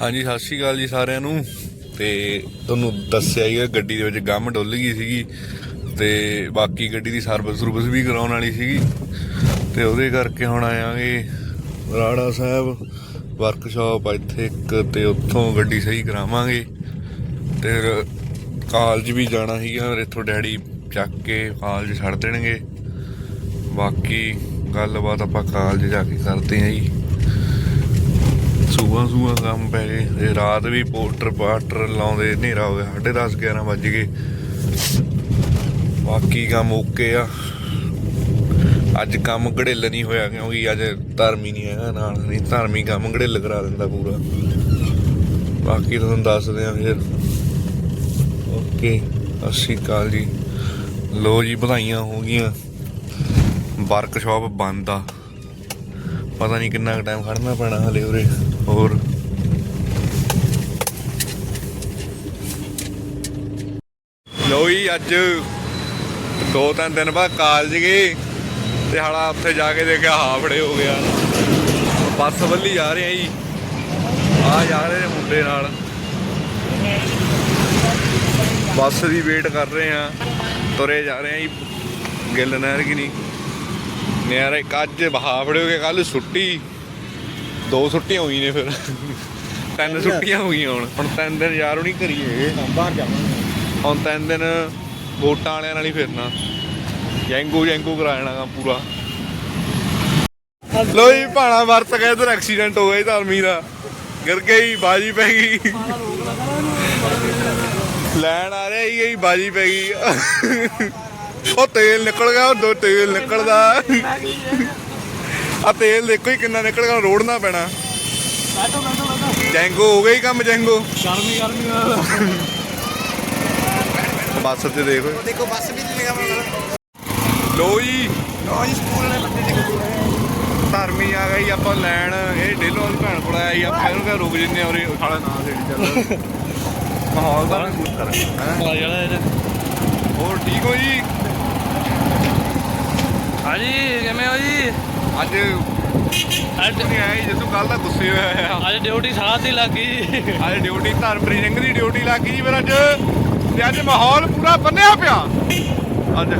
ਹਾਂਜੀ, ਸਤਿ ਸ਼੍ਰੀ ਅਕਾਲ ਜੀ ਸਾਰਿਆਂ ਨੂੰ। ਤੇ ਤੁਹਾਨੂੰ ਦੱਸਿਆ ਹੀ ਆ ਗੱਡੀ ਦੇ ਵਿੱਚ ਗਮ ਡੁੱਲ ਗਈ ਸੀਗੀ। ਤੇ ਬਾਕੀ ਗੱਡੀ ਦੀ ਸਰਵਿਸ ਸਰਵਿਸ ਵੀ ਕਰਾਉਣ ਵਾਲੀ ਸੀਗੀ। ਤੇ ਉਹਦੇ ਕਰਕੇ ਹੁਣ ਆਵਾਂਗੇ ਰਾੜਾ ਸਾਹਿਬ ਵਰਕਸ਼ਾਪ ਇੱਥੇ ਇੱਕ, ਤੇ ਉੱਥੋਂ ਗੱਡੀ ਸਹੀ ਕਰਾਵਾਂਗੇ। ਤੇ ਫਿਰ ਕਾਲਜ ਵੀ ਜਾਣਾ ਸੀਗਾ, ਫਿਰ ਇੱਥੋਂ ਡੈਡੀ ਚੱਕ ਕੇ ਕਾਲਜ ਛੱਡ ਦੇਣਗੇ। ਬਾਕੀ ਗੱਲਬਾਤ ਆਪਾਂ ਕਾਲਜ ਜਾ ਕੇ ਕਰਦੇ ਆਂ ਜੀ। ਸੁਬਾ ਸੁਬਾ ਕੰਮ ਪੈ ਗਏ ਤੇ ਰਾਤ ਵੀ ਪੋਸਟਰ ਪਾਸਟਰ ਲਾਉਂਦੇ, ਹਨੇਰਾ ਹੋ ਗਿਆ 10:30 11 ਵੱਜ ਗਏ। ਬਾਕੀ ਕੰਮ ਓਕੇ ਆ। ਅੱਜ ਕੰਮ ਘੜੇਲ ਨਹੀਂ ਹੋਇਆ, ਕਿਉਂਕਿ ਅੱਜ ਧਰਮੀ ਨਹੀਂ ਹੈਗਾ ਨਾਲ, ਨਹੀਂ ਧਰਮੀ ਕੰਮ ਘੜੇਲ ਕਰਾ ਦਿੰਦਾ ਪੂਰਾ। ਬਾਕੀ ਤੁਹਾਨੂੰ ਦੱਸਦੇ ਆ ਫਿਰ। ਓਕੇ, ਸਤਿ ਸ਼੍ਰੀ ਅਕਾਲ ਜੀ। ਲੋ ਜੀ, ਵਧਾਈਆਂ ਹੋ ਗਈਆਂ। ਵਰਕਸ਼ਾਪ ਬੰਦ ਆ। ਪਤਾ ਨਹੀਂ ਕਿੰਨਾ ਟਾਈਮ ਖੜਨਾ ਪੈਣਾ ਹਲੇ ਉਰੇ, ਹੋਰ। ਲੋ ਜੀ, ਅੱਜ ਦੋ ਤਿੰਨ ਦਿਨ ਬਾਅਦ ਕਾਲਜ ਗਏ, ਤੇ ਹਾਲਾ ਉੱਥੇ ਜਾ ਕੇ ਦੇਖਿਆ ਹਾਫੜੇ ਹੋ ਗਿਆ ਬੱਸ ਵੱਲੀ ਜਾ ਰਹੇ ਆ ਜੀ। ਆ ਜਾ ਰਹੇ ਨੇ ਮੁੰਡੇ ਨਾਲ। ਬੱਸ ਦੀ ਵੇਟ ਕਰ ਰਹੇ ਆ। ਤੁਰੇ ਜਾ ਰਹੇ ਆ ਜੀ, ਗਿੱਲ ਨਹਿਰ ਕਿ ਨਹੀਂ ਨਿਆਰੇ ਕੱਜ ਹਾਫੜੇ ਹੋ ਗਏ ਕੱਲ ਛੁੱਟੀ। ਦੋ ਛੁੱਟੀਆਂ ਹੋਈ ਨੇ ਫਿਰ। ਤਿੰਨ ਛੁੱਟੀਆਂ ਹੋ ਗਈਆਂ ਹੁਣ। ਹੁਣ ਤਿੰਨ ਦਿਨ ਯਾਰ ਨਹੀਂ ਕਰੀਏ। ਬਾਹਰ ਜਾਵਾਂਗੇ ਹੁਣ ਤਿੰਨ ਦਿਨ ਵੋਟਾਂ ਵਾਲਿਆਂ ਨਾਲ ਹੀ ਫਿਰਨਾ। ਜੈਂਗੋ ਜੈਂਗੋ ਕਰਾਇਣਾ ਕੰਮ ਪੂਰਾ। ਲੋ ਜੀ ਭਾਣਾ ਵਰਤ ਗਿਆ ਇਧਰ ਐਕਸੀਡੈਂਟ ਹੋ ਗਿਆ ਜੀ ਧਰਮੀ ਦਾ। ਗਿਰ ਗਈ ਬਾਜੀ ਪੈ ਗਈ। ਲੈਣ ਆ ਰਿਹਾ ਹੀ ਗਈ ਬਾਜੀ ਪੈ ਗਈ। ਉਹ ਤੇਲ ਨਿਕਲ ਗਿਆ ਉਹ ਦੋ ਤੇਲ ਨਿਕਲਦਾ। ਆ ਤੇਲ ਦੇਖੋ ਹੀ ਕਿੰਨਾ ਨਿਕਲ ਗਿਆ ਰੋੜਨਾ ਪੈਣਾ। ਬੈਠੋ ਬੈਠੋ ਬੈਠੋ ਜੈਂਗੋ ਹੋ ਗਈ ਕੰਮ ਜੈਂਗੋ। ਗਰਮੀ ਗਰਮੀ ਨਾਲ ਬੱਸ ਤੇ ਦੇਖੋ ਦੇਖੋ ਬੱਸ ਵੀ ਨਹੀਂ ਲਗਾ ਲੋ ਜੀ। ਲੋ ਜੀ ਸਕੂਲ ਵਾਲੇ ਬੰਦੇ ਦੇ ਧਰਮੀ ਆ ਗਈ ਆਪਾਂ ਲੈਣ। ਇਹ ਡੇਲੋ ਵਾਲੀ ਭੈਣ ਕੋਲ ਜੀ ਆਪਾਂ ਇਹਨੂੰ ਕਿਹਾ ਰੁਕ ਜਿੰਨੇ ਔਰੇ ਸਾਲਾ ਨਾ ਦੇਣੀ ਚੱਲ। ਮਾਹੌਲ ਦਾ ਮਹਿਸੂਸ ਕਰ। ਹੈਂ? ਆ ਜਿਹੜਾ ਇਹਦੇ ਹੋਰ ਠੀਕ ਹੋ ਜੀ? ਹਾਂਜੀ ਕਿਵੇਂ ਹੋ ਜੀ? ਅੱਜ ਅੱਜ ਨਹੀਂ ਆਇਆ ਜੀ ਜਿੱਥੋਂ ਕੱਲ ਦਾ ਗੁੱਸੇ ਹੋਇਆ ਆ। ਅੱਜ ਡਿਊਟੀ ਸਾਥ ਦੀ ਲੱਗੀ ਅੱਜ ਡਿਊਟੀ ਧਰਮਪ੍ਰੀਤ ਸਿੰਘ ਦੀ ਡਿਊਟੀ ਲੱਗ ਗਈ ਜੀ ਫਿਰ ਅੱਜ ਤੇ ਅੱਜ ਮਾਹੌਲ ਪੂਰਾ ਬੰਨਿਆ ਪਿਆ। ਅੱਜ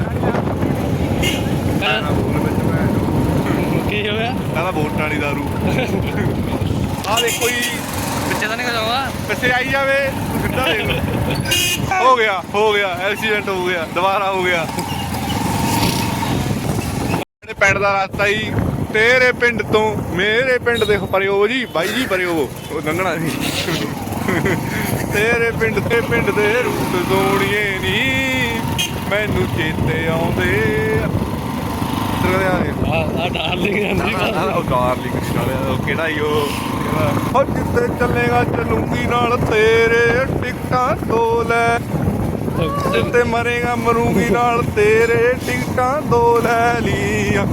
ਕੀ ਹੋ ਗਿਆ ਕਹਿੰਦਾ ਵੋਟਾਂ ਵਾਲੀ ਦਾਰੂ। ਆ ਦੇਖੋ ਜੀ ਪਿੱਛੇ ਤਾਂ ਨਹੀਂ ਜਾਊਗਾ ਪਿੱਛੇ ਆਈ ਜਾਵੇ ਸਿੱਧਾ ਦੇਖ ਲੈ। ਹੋ ਗਿਆ ਹੋ ਗਿਆ ਐਕਸੀਡੈਂਟ ਹੋ ਗਿਆ ਦੁਬਾਰਾ ਹੋ ਗਿਆ। ਜਿਹੜੇ ਪਿੰਡ ਦਾ ਰਸਤਾ ਹੀ ਤੇਰੇ ਪਿੰਡ ਤੋਂ ਮੇਰੇ ਪਿੰਡ ਦੇ ਪਰਿਓ ਜੀ ਬਾਈ ਜੀ ਪਰਿਓ ਉਹ ਲੰਘਣਾ ਸੀ ਤੇਰੇ ਪਿੰਡ ਤੇ ਪਿੰਡ ਦੇ ਰੂਟ ਸੋਣੀਏ ਨਹੀਂ ਮੈਨੂੰ ਚੇਤੇ ਆਉਂਦੇ ਆ। ਆ ਡਾਰਲਿੰਗ ਜਾਂਦੀ ਉਹ ਡਾਰਲਿੰਗ ਵਾਲਿਆ ਉਹ ਕਿਹੜਾ ਈ ਉਹ? ਉਹ ਜਿੱਥੇ ਚੱਲੇਗਾ ਚਲੂੰਗੀ ਨਾਲ ਤੇਰੇ ਟਿਕਟਾਂ ਦੋ ਲੈ। ਜਿੱਤੇ ਮਰੇਗਾ ਮਰੂੰਗੀ ਨਾਲ ਤੇਰੇ ਟਿਕਟਾਂ ਦੋ ਲੈ ਲੀਆਂ।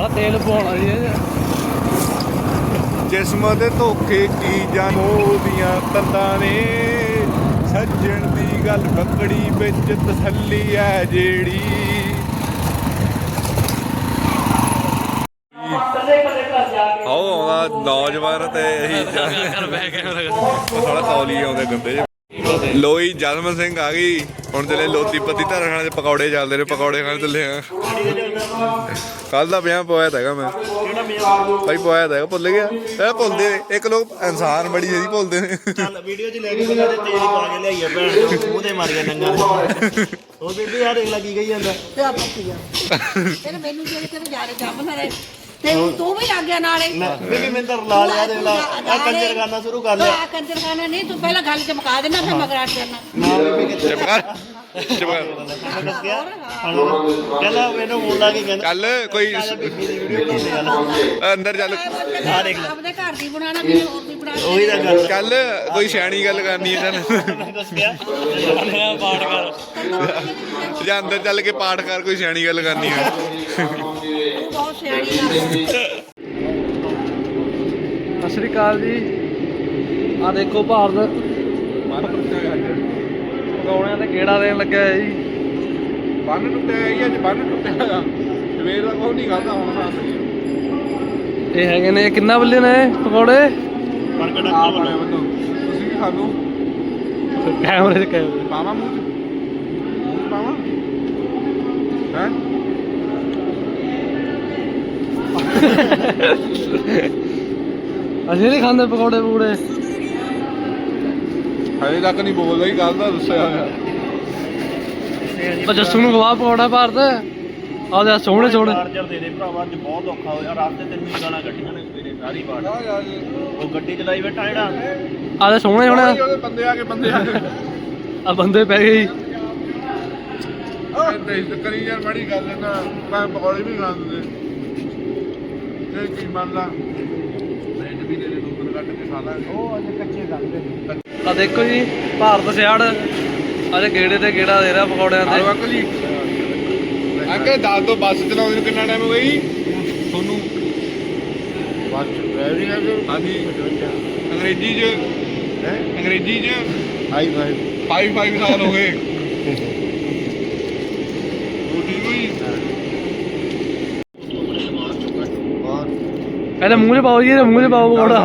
ਆ ਤੇਲ ਪਾਉਣਾ ਜੀ ਜਿਸਮ ਦੇ ਧੋਖੇ ਕੀ ਜਾਨੋ ਦੀਆਂ ਤੰਦਾਂ ਨੇ। ਸੱਜਣ ਦੀ ਗੱਲ ਬੱਕੜੀ ਵਿੱਚ ਤਸੱਲੀ ਐ ਜਿਹੜੀ ਆਓ ਆਉਂਦਾ ਨੌਜਵਾਨ ਤੇ ਇਹੀ ਕਰ ਬਹਿ ਕੇ ਮੇਰਾ ਉਹ ਸਾਲਾ ਕੌਲੀ ਆਉਂਦੇ ਗੰਦੇ ਜਿਹੇ। ਲੋਈ ਜਸਮਨ ਸਿੰਘ ਆ ਗਈ। ਹੁਣ ਚਲੇ ਲੋਤੀ ਪੱਤੀ ਧਰਨ ਵਾਲੇ ਪਕੌੜੇ ਚੱਲਦੇ ਨੇ ਪਕੌੜੇ ਖਾਣ ਚੱਲੇ ਆ। ਕੱਲ ਦਾ ਵਿਆਹ ਪਵਾਇਆ ਤਾਂ ਹੈਗਾ ਮੈਂ। ਭਾਈ ਪਵਾਇਆ ਤਾਂ ਹੈਗਾ ਭੁੱਲ ਗਿਆ। ਇਹ ਭੁੱਲਦੇ ਨੇ। ਇੱਕ ਲੋਕ ਇਨਸਾਨ ਬੜੀ ਜਿਹੀ ਭੁੱਲਦੇ ਨੇ। ਚੱਲ ਵੀਡੀਓ 'ਚ ਲੈ ਕੇ ਗਿਆ ਤੇ ਤੇਲ ਹੀ ਪਾ ਕੇ ਲਿਆਈਆ ਭੈਣ ਨੂੰ ਮੂੰਹ ਤੇ ਮਾਰ ਗਿਆ ਨੰਗਾ ਉਹ ਬੀਬੀ ਯਾਰ ਦੇਖ ਲੈ ਕੀ ਕਹੀ ਜਾਂਦਾ। ਤੇ ਆਪਾਂ ਕੀ ਆ? ਤੇਰੇ ਮੈਨੂੰ ਜਿਹੜੇ ਤੇਰੇ ਯਾਰੇ ਜੰਮ ਨਾ ਰਹੇ ਤੇ ਤੂੰ ਵੀ ਲੱਗ ਗਿਆ ਨਾਲੇ। ਬੀਬੀ ਮੈਂ ਤਾਂ ਲਾ ਲਿਆ ਦੇਖ ਲੈ ਆ ਕੰਜਰ ਕਰਨਾ ਸ਼ੁਰੂ ਕਰ ਲਿਆ ਆ ਕੰਜਰ ਖਾਨਾ ਨਹੀਂ ਤੂੰ ਪਹਿਲਾਂ ਗੱਲ ਚ ਮੁਕਾ ਦੇਣਾ ਫਿਰ ਮਗਰ ਆਟ ਕਰਨਾ ਨਾ ਬੀਬੀ ਕਿੱਥੇ ਚੁੱਪ ਕਰ ਚੁੱਪ ਕਰ ਮੈਂ ਦੱਸ ਗਿਆ ਕਹਿੰਦਾ ਮੈਨੂੰ ਫੋਨ ਲਾ ਕੇ ਕਹਿੰਦਾ ਚੱਲ ਕੋਈ ਦੀ ਅੰਦਰ ਚੱਲ। ਆ ਦੇਖ ਲੈ। ਆਪਣੇ ਘਰ ਦੀ ਬਣਾਣਾ ਵੀ ਹੋਰ ਦੀ ਬਣਾ ਉਹੀ ਤਾਂ ਗੱਲ। ਚੱਲ ਕੋਈ ਸਿਆਣੀ ਗੱਲ ਕਰਨੀ ਹੈ ਚੱਲ ਮੈਂ ਦੱਸ ਗਿਆ ਪਾੜ ਕਰ ਜਾਂ ਅੰਦਰ ਚੱਲ ਕੇ ਪਾਠ ਕਰ ਕੋਈ ਸਿਆਣੀ ਗੱਲ ਕਰਨੀ ਹੈ ਤੂੰ ਬਹੁਤ ਸਿਆਣੀ ਆ। ਸਤਿ ਸ਼੍ਰੀ ਅਕਾਲ ਜੀ। ਆ ਦੇਖੋ ਭਾਰਤ। ਪਕੌੜਿਆਂ ਤੇ ਕਿਹੜਾ ਦੇਣ ਲੱਗਿਆ ਹੈ ਜੀ। ਬੰਨ ਟੁੱਟਿਆ ਜੀ ਅੱਜ ਬੰਨ ਟੁੱਟਿਆ ਸਵੇਰ ਦਾ ਕੋਈ ਨਹੀਂ ਖਾਦਾ ਹੁਣ ਸਾਥ ਇਹ ਹੈਗੇ ਨੇ ਕਿੰਨਾ ਬੱਲੇ ਨੇ ਪਕੌੜੇ? ਪਰ ਕੜਾ ਬਣਾ ਤੁਸੀਂ ਵੀ ਖਾ ਲਓ। ਕੈਮਰੇ 'ਚ ਕੈਮਰੇ। ਪਾਵਾ ਮੂੰਹ ਹੈ ਅਸੀਂ ਨਹੀਂ ਖਾਂਦੇ ਪਕੌੜੇ ਪੂੜੇ ਹਜੇ ਤੱਕ ਨਹੀਂ ਬੋਲਦਾ ਹੀ ਗੱਲ ਦਾ ਦੱਸਿਆ ਹੋਇਆ। ਤਾਂ ਜੱਸੂ ਨੂੰ ਗਵਾ ਪਕੌੜਾ ਭਾਰਤ। ਆ ਜਾ ਸੋਹਣੇ ਸੋਹਣੇ। ਚਾਰਜਰ ਦੇ ਦੇ ਭਰਾਵਾ ਅੱਜ ਬਹੁਤ ਔਖਾ ਹੋਇਆ। ਰਾਸਤੇ ਤੇ ਵੀ ਗਾਲਾਂ ਕੱਢੀਆਂ ਨੇ ਸਵੇਰੇ ਸਾਰੀ ਬਾੜ ਉਹ ਗੱਡੀ ਚਲਾਈ ਬੈਠਾ ਜਿਹੜਾ। ਆ ਜਾ ਸੋਹਣੇ ਸੋਹਣੇ। ਬੰਦੇ ਆ ਕੇ ਬੰਦੇ ਆ ਕੇ। ਆ ਬੰਦੇ ਪੈ ਗਏ ਜੀ ਤੇ ਇਸ ਕਰੀ ਯਾਰ ਮਾੜੀ ਗੱਲ ਹੈ ਨਾ ਮੈਂ ਪਕੌੜੇ ਵੀ ਖਾ ਦਿੰਦੇ। ਤੇ ਕੀ ਮੰਨ ਲਾ। ਰੇਟ ਵੀ ਦੇ ਦੇ ਦੋ ਦਿਨ ਕੱਢ ਕੇ ਖਾ ਲਾਂਗੇ। ਉਹ ਅਜੇ ਕੱਚੇ ਗੱਲ ਆ ਦੇਖੋ ਜੀ ਭਾਰਤ ਸਿਆੜ। ਅੱਜ ਗੇੜੇ ਤੇ ਗੇੜਾ ਦੇ ਰਿਹਾ ਪਕੌੜਿਆਂ ਤੇ। ਆਲੋ ਅੰਕਲ ਜੀ ਅੰਕਲ ਦੱਸ ਦੋ ਬੱਸ ਚਲਾਉਂਦੇ ਨੂੰ ਕਿੰਨਾ ਟਾਈਮ ਹੋ ਜੀ? ਤੁਹਾਨੂੰ ਬਸ ਡਰਾਈਵਰੀ ਹੈ ਜੋ ਹਾਂਜੀ। ਅੰਗਰੇਜ਼ੀ ਚ। ਹੈ? ਅੰਗਰੇਜ਼ੀ ਚ। ਹਾਈ ਫਾਈ 5 5 ਸਾਲ ਹੋ ਗਏ ਉਹ ਠੀਕ ਹੋਈ ਔਰ ਇਹਦੇ ਮੂੰਹ 'ਚ ਪਾਓ ਜੀ ਇਹਦੇ ਮੂੰਹ 'ਚ ਪਾਓ ਪਕੌੜਾ।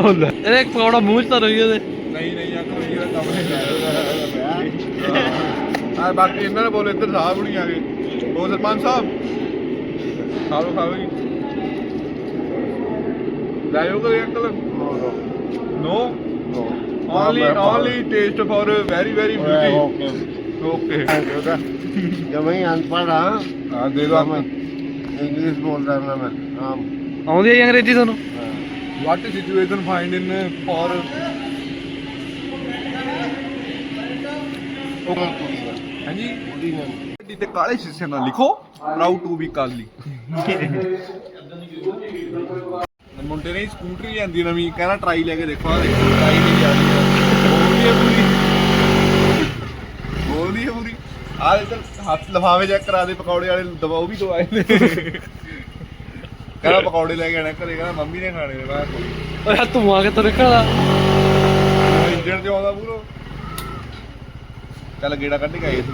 ਹੁੰਦਾ। ਇਹਦੇ ਇੱਕ ਪਕੌੜਾ ਮੂੰਹ 'ਚ ਤਾਂ ਰਹੀ ਇਹਦੇ ਨਹੀਂ ਨਹੀਂ ਆ ਕੋਈ ਇਹਦਾ ਕੰਮ ਨਹੀਂ ਕਰ ਆ ਬਾਕੀ ਇਹਨਾਂ ਨੇ ਬੋਲੇ ਇੱਧਰ ਸਾਹਿਬ ਨਹੀਂ ਆ ਗਏ ਉਹ ਸਰਪੰਚ ਸਾਹਿਬ? ਖਾਓ ਖਾਓ ਜੀ। ਲਾਇਓ ਕਰੇ uncle. No? No only only taste for very very beauty okay ਜਮਈ ਅਨਪੜ੍ਹ ਹਾਂ ਦੇ ਦੋ ਮੈਂ ਇੰਗਲਿਸ਼ ਬੋਲਦਾ ਮੈਂ। ਹਾਂ। ਆਉਂਦੀ ਹੈ ਜੀ ਅੰਗਰੇਜ਼ੀ ਤੁਹਾਨੂੰ? What situation find in for ਹਾਂਜੀ? ਗੱਡੀ ਤੇ ਕਾਲੇ ਸ਼ੀਸ਼ੇ ਨਾਲ ਲਿਖੋ ਪ੍ਰਾਊਡ ਟੂ ਬੀ ਕਾਲੀ. ਮੁੰਡੇ ਨੇ ਸਕੂਟਰੀ ਜਾਂਦੀ ਨਵੀਂ ਕਹਿੰਦਾ ਟਰਾਈ ਲੈ ਕੇ ਦੇਖੋ ਆ ਦੇਖੋ ਟਰਾਈ ਨਹੀਂ ਜਾਂਦੀ ਬੋਲਦੀ ਹੈ। ਪੂਰੀ। ਬੋਲਦੀ ਹੈ ਪੂਰੀ। ਆ ਇਧਰ ਹੱਥ ਲਫਾਵੇ ਚੈੱਕ ਕਰਾ ਦੇ ਪਕੌੜੇ ਵਾਲੇ ਦਬਾਓ ਵੀ ਦਵਾਏ ਨੇ। ਕਹਿੰਦਾ ਪਕੌੜੇ ਲੈ ਕੇ ਆਣਾ ਘਰੇ ਕਹਿੰਦਾ ਮੰਮੀ ਨੇ ਖਾਣੇ ਨੇ ਮੈਂ ਓਏ ਤੂੰ ਆ ਕੇ ਤੋ ਨਿਕਲਦਾ ਇੰਜਣ ਤੇ ਆਉਂਦਾ ਪੂਰਾ ਚੱਲ ਗੇੜਾ ਕੱਢ ਕੇ ਆਏ ਸੀ